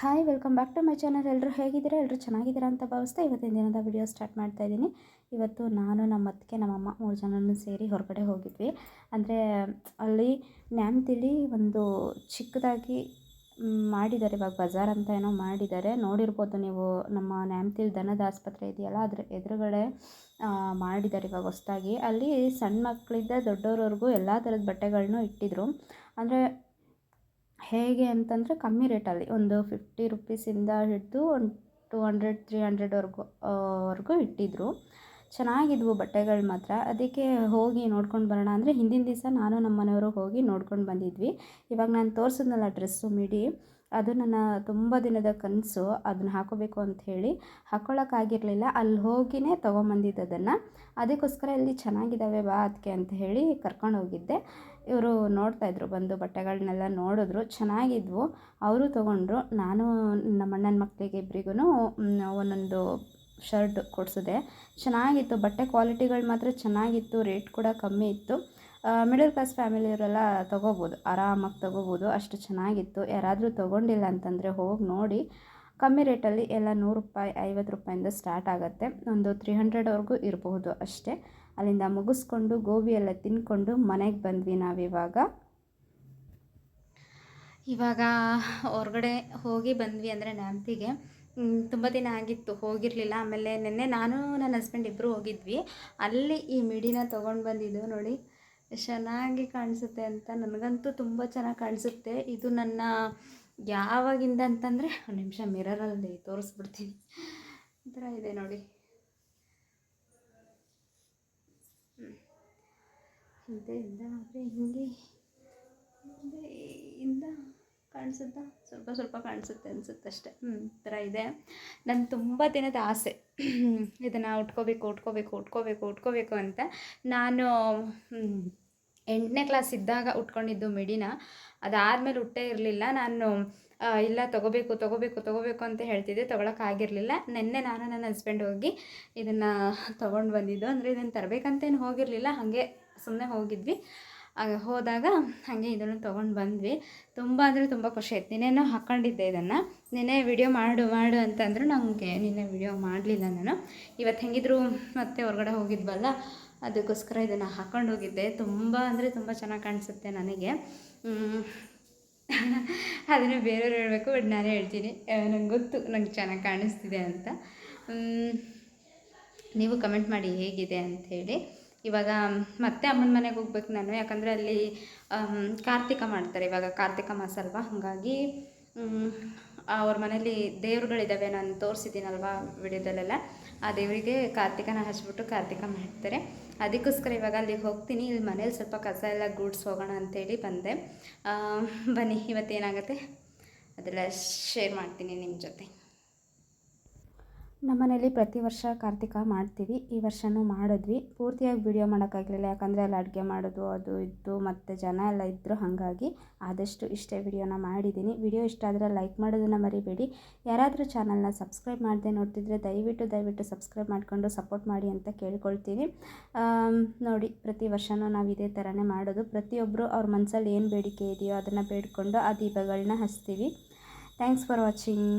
Hi, welcome back to my channel. ಎಲ್ಲರೂ ಹೇಗಿದ್ದೀರಾ? ಎಲ್ಲರೂ ಚೆನ್ನಾಗಿದ್ದೀರಾ ಅಂತ ಭಾವಿಸ್ತಾ ಇವತ್ತಿನ ದಿನದ ವಿಡಿಯೋ ಸ್ಟಾರ್ಟ್ ಮಾಡ್ತಾ ಇದ್ದೀನಿ. ಇವತ್ತು ನಾನು ನಮ್ಮ ಅತ್ತಿಗೆ ನಮ್ಮಮ್ಮ ಮೂರು ಜನನೂ ಸೇರಿ ಹೊರಗಡೆ ಹೋಗಿದ್ವಿ. ಅಂದರೆ ಅಲ್ಲಿ ನ್ಯಾಮ್ತಿಲಿ ಒಂದು ಚಿಕ್ಕದಾಗಿ ಮಾಡಿದ್ದಾರೆ, ಇವಾಗ ಬಜಾರ್ ಅಂತ ಏನೋ ಮಾಡಿದ್ದಾರೆ. ನೋಡಿರ್ಬೋದು ನೀವು, ನಮ್ಮ ನ್ಯಾಮ್ತಿಲ್ ದನದ ಆಸ್ಪತ್ರೆ ಇದೆಯಲ್ಲ, ಅದ್ರ ಎದುರುಗಡೆ ಮಾಡಿದ್ದಾರೆ ಇವಾಗ ಹೊಸ್ದಾಗಿ. ಅಲ್ಲಿ ಸಣ್ಣ ಮಕ್ಕಳಿಂದ ದೊಡ್ಡವ್ರವ್ರಿಗೂ ಎಲ್ಲ ಥರದ ಬಟ್ಟೆಗಳನ್ನೂ ಇಟ್ಟಿದ್ರು. ಅಂದರೆ ಹೇಗೆ ಅಂತಂದರೆ ಕಮ್ಮಿ ರೇಟಲ್ಲಿ ಒಂದು ಫಿಫ್ಟಿ ರುಪೀಸಿಂದ ಹಿಡಿದು ಒಂದು ಟೂ ಹಂಡ್ರೆಡ್ ತ್ರೀ ಹಂಡ್ರೆಡ್ವರೆಗೂ ವರೆಗೂ ಇಟ್ಟಿದ್ದರು ಚೆನ್ನಾಗಿದ್ವು ಬಟ್ಟೆಗಳು ಮಾತ್ರ. ಅದಕ್ಕೆ ಹೋಗಿ ನೋಡ್ಕೊಂಡು ಬರೋಣ ಅಂದರೆ ಹಿಂದಿನ ದಿವಸ ನಾನು ನಮ್ಮ ಮನೆಯವರು ಹೋಗಿ ನೋಡ್ಕೊಂಡು ಬಂದಿದ್ವಿ. ಇವಾಗ ನಾನು ತೋರಿಸಿದ್ನಲ್ಲ ಡ್ರೆಸ್ಸು ಮಿಡಿ, ಅದು ನನ್ನ ತುಂಬ ದಿನದ ಕನಸು ಅದನ್ನ ಹಾಕೋಬೇಕು ಅಂತ ಹೇಳಿ ಹಾಕ್ಕೊಳ್ಳೋಕ್ಕಾಗಿರಲಿಲ್ಲ ಅಲ್ಲಿ ಹೋಗಿನೇ ತೊಗೊಂಬಂದಿದ್ದು ಅದನ್ನು ಅದಕ್ಕೋಸ್ಕರ ಇಲ್ಲಿ ಚೆನ್ನಾಗಿದ್ದಾವೆ ಬಾ ಅದಕ್ಕೆ ಅಂತ ಹೇಳಿ ಕರ್ಕೊಂಡು ಹೋಗಿದ್ದೆ. ಇವರು ನೋಡ್ತಾಯಿದ್ರು ಬಂದು ಬಟ್ಟೆಗಳನ್ನೆಲ್ಲ ನೋಡಿದ್ರು, ಚೆನ್ನಾಗಿದ್ವು. ಅವರು ತೊಗೊಂಡ್ರು. ನಾನು ನಮ್ಮ ಅಣ್ಣನ ಮಕ್ಕಳಿಗೆ ಇಬ್ಬರಿಗೂ ಒಂದೊಂದು ಶರ್ಟ್ ಕೊಡಿಸಿದೆ. ಚೆನ್ನಾಗಿತ್ತು. ಬಟ್ಟೆ ಕ್ವಾಲಿಟಿಗಳು ಮಾತ್ರ ಚೆನ್ನಾಗಿತ್ತು. ರೇಟ್ ಕೂಡ ಕಮ್ಮಿ ಇತ್ತು. ಮಿಡಲ್ ಕ್ಲಾಸ್ ಫ್ಯಾಮಿಲಿಯವರೆಲ್ಲ ತೊಗೋಬೋದು. ಆರಾಮಾಗಿ ತೊಗೋಬೋದು. ಅಷ್ಟು ಚೆನ್ನಾಗಿತ್ತು. ಯಾರಾದರೂ ತೊಗೊಂಡಿಲ್ಲ ಅಂತಂದರೆ ಹೋಗಿ ನೋಡಿ. ಕಮ್ಮಿ ರೇಟಲ್ಲಿ ಎಲ್ಲ ನೂರು ರೂಪಾಯಿ, ಐವತ್ತು ರೂಪಾಯಿಂದ ಸ್ಟಾರ್ಟ್ ಆಗುತ್ತೆ. ಒಂದು ತ್ರೀ ಹಂಡ್ರೆಡ್ವರೆಗೂ ಇರಬಹುದು ಅಷ್ಟೇ. ಅಲ್ಲಿಂದ ಮುಗಿಸ್ಕೊಂಡು ಗೋಬಿ ಎಲ್ಲ ತಿಂದ್ಕೊಂಡು ಮನೆಗೆ ಬಂದ್ವಿ ನಾವಿವಾಗ. ಇವಾಗ ಹೊರಗಡೆ ಹೋಗಿ ಬಂದ್ವಿ ಅಂದರೆ ನ್ಯಾಮ್ತಿಗೆ ತುಂಬ ದಿನ ಆಗಿತ್ತು, ಹೋಗಿರಲಿಲ್ಲ. ಆಮೇಲೆ ನಿನ್ನೆ ನಾನು, ನನ್ನ ಹಸ್ಬೆಂಡ್ ಇಬ್ಬರು ಹೋಗಿದ್ವಿ. ಅಲ್ಲಿ ಈ ಮಿಡಿನ ತೊಗೊಂಡು ಬಂದಿದ್ದು ನೋಡಿ, ಚೆನ್ನಾಗಿ ಕಾಣಿಸುತ್ತೆ ಅಂತ. ನನಗಂತೂ ತುಂಬ ಚೆನ್ನಾಗಿ ಕಾಣಿಸುತ್ತೆ. ಇದು ನನ್ನ ಯಾವಾಗಿಂದ ಅಂತಂದರೆ, ಒಂದು ನಿಮಿಷ ಮಿರರಲ್ಲಿ ತೋರಿಸ್ಬಿಡ್ತೀನಿ. ಈ ಥರ ಇದೆ ನೋಡಿ. ಹಿಂದೆಯಿಂದ ಆದರೆ ಹಿಂಗೆ ಇಂದ ಕಾಣಿಸುತ್ತಾ? ಸ್ವಲ್ಪ ಸ್ವಲ್ಪ ಕಾಣಿಸುತ್ತೆ ಅನಿಸುತ್ತೆ ಅಷ್ಟೇ. ಹ್ಞೂ ಈ ಥರ ಇದೆ. ನನ್ನ ತುಂಬ ದಿನದ ಆಸೆ. ಇದನ್ನು ಉಟ್ಕೋಬೇಕು ಉಟ್ಕೋಬೇಕು ಉಟ್ಕೋಬೇಕು ಉಟ್ಕೋಬೇಕು ಅಂತ ನಾನು ಎಂಟನೇ ಕ್ಲಾಸ್ ಇದ್ದಾಗ ಉಟ್ಕೊಂಡಿದ್ದು ಮಿಡಿನ. ಅದಾದಮೇಲೆ ಉಟ್ಟೇ ಇರಲಿಲ್ಲ. ನಾನು ಇಲ್ಲ ತೊಗೋಬೇಕು ತೊಗೋಬೇಕು ತೊಗೋಬೇಕು ಅಂತ ಹೇಳ್ತಿದ್ದೆ. ತೊಗೊಳಕ್ಕಾಗಿರಲಿಲ್ಲ ನಿನ್ನೆ ನಾನು ನನ್ನ ಹಸ್ಬೆಂಡ್ ಹೋಗಿ ಇದನ್ನು ತೊಗೊಂಡು ಬಂದಿದ್ದು. ಅಂದರೆ ಇದನ್ನು ತರಬೇಕಂತೇನು ಹೋಗಿರಲಿಲ್ಲ. ಹಾಗೆ ಸುಮ್ಮನೆ ಹೋಗಿದ್ವಿ. ಹೋದಾಗ ಹಾಗೆ ಇದನ್ನು ತೊಗೊಂಡು ಬಂದ್ವಿ. ತುಂಬ ಅಂದರೆ ತುಂಬ ಖುಷಿ ಆಯ್ತು. ನಿನ್ನೆನು ಹಾಕ್ಕೊಂಡಿದ್ದೆ ಇದನ್ನು. ನಿನ್ನೆ ವಿಡಿಯೋ ಮಾಡು ಮಾಡು ಅಂತಂದ್ರು ನನಗೆ ನಿನ್ನೆ ವಿಡಿಯೋ ಮಾಡಲಿಲ್ಲ ನಾನು. ಇವತ್ತು ಹೆಂಗಿದ್ರು ಮತ್ತೆ ಹೊರಗಡೆ ಹೋಗಿದ್ವಲ್ಲ, ಅದಕ್ಕೋಸ್ಕರ ಇದನ್ನು ಹಾಕ್ಕೊಂಡು ಹೋಗಿದ್ದೆ. ತುಂಬ ಅಂದರೆ ತುಂಬ ಚೆನ್ನಾಗಿ ಕಾಣಿಸುತ್ತೆ ನನಗೆ. ಅದನ್ನು ಬೇರೆಯವ್ರು ಹೇಳಬೇಕು, ಬಟ್ ನಾನೇ ಹೇಳ್ತೀನಿ. ನಂಗೆ ಗೊತ್ತು ನಂಗೆ ಚೆನ್ನಾಗಿ ಕಾಣಿಸ್ತಿದೆ ಅಂತ. ನೀವು ಕಮೆಂಟ್ ಮಾಡಿ ಹೇಗಿದೆ ಅಂಥೇಳಿ ಇವಾಗ ಮತ್ತೆ ಅಮ್ಮನ ಮನೆಗೆ ಹೋಗ್ಬೇಕು ನಾನು. ಯಾಕಂದರೆ ಅಲ್ಲಿ ಕಾರ್ತಿಕ ಮಾಡ್ತಾರೆ ಇವಾಗ. ಕಾರ್ತಿಕ ಮಾಸ ಅಲ್ವಾ? ಹಾಗಾಗಿ ಅವ್ರ ಮನೇಲಿ ದೇವ್ರುಗಳಿದ್ದಾವೆ ನಾನು ತೋರಿಸಿದ್ದೀನಲ್ವಾ ವಿಡಿಯೋದಲ್ಲೆಲ್ಲ. ಆ ದೇವರಿಗೆ ಕಾರ್ತಿಕನ ಹಚ್ಬಿಟ್ಟು ಕಾರ್ತಿಕ ಮಾಡ್ತಾರೆ. ಅದಕ್ಕೋಸ್ಕರ ಇವಾಗ ಅಲ್ಲಿಗೆ ಹೋಗ್ತೀನಿ. ಇಲ್ಲಿ ಮನೇಲಿ ಸ್ವಲ್ಪ ಕಸ ಎಲ್ಲ ಗೂಡ್ಸ್ ಹೋಗೋಣ ಅಂತೇಳಿ ಬಂದೆ. ಬನ್ನಿ, ಇವತ್ತೇನಾಗುತ್ತೆ? ಅದೆಲ್ಲ ಶೇರ್ ಮಾಡ್ತೀನಿ ನಿಮ್ಮ ಜೊತೆ. ನಮ್ಮ ಮನೇಲಿ ಪ್ರತಿ ವರ್ಷ ಕಾರ್ತಿಕ ಮಾಡ್ತೀವಿ. ಈ ವರ್ಷನೂ ಮಾಡಿದ್ವಿ. ಪೂರ್ತಿಯಾಗಿ ವಿಡಿಯೋ ಮಾಡೋಕ್ಕಾಗಲಿಲ್ಲ ಯಾಕಂದರೆ ಅಲ್ಲಿ ಅಡುಗೆ ಮಾಡೋದು, ಅದು ಇದ್ದು ಮತ್ತು ಜನ ಎಲ್ಲ ಇದ್ದರು ಹಾಗಾಗಿ ಆದಷ್ಟು ಇಷ್ಟೇ ವಿಡಿಯೋನ ಮಾಡಿದ್ದೀನಿ. ವಿಡಿಯೋ ಇಷ್ಟ ಆದರೆ ಲೈಕ್ ಮಾಡೋದನ್ನು ಮರಿಬೇಡಿ. ಯಾರಾದರೂ ಚಾನಲ್ನ ಸಬ್ಸ್ಕ್ರೈಬ್ ಮಾಡದೆ ನೋಡ್ತಿದ್ರೆ ದಯವಿಟ್ಟು ದಯವಿಟ್ಟು ಸಬ್ಸ್ಕ್ರೈಬ್ ಮಾಡಿಕೊಂಡು ಸಪೋರ್ಟ್ ಮಾಡಿ ಅಂತ ಕೇಳ್ಕೊಳ್ತೀನಿ. ನೋಡಿ, ಪ್ರತಿ ವರ್ಷನೂ ನಾವು ಇದೇ ಥರನೇ ಮಾಡೋದು. ಪ್ರತಿಯೊಬ್ಬರು ಅವ್ರ ಮನಸ್ಸಲ್ಲಿ ಏನು ಬೇಡಿಕೆ ಇದೆಯೋ ಅದನ್ನು ಬೇಡಿಕೊಂಡು ಆ ದೀಪಗಳನ್ನ ಹಚ್ತೀವಿ. Thanks for watching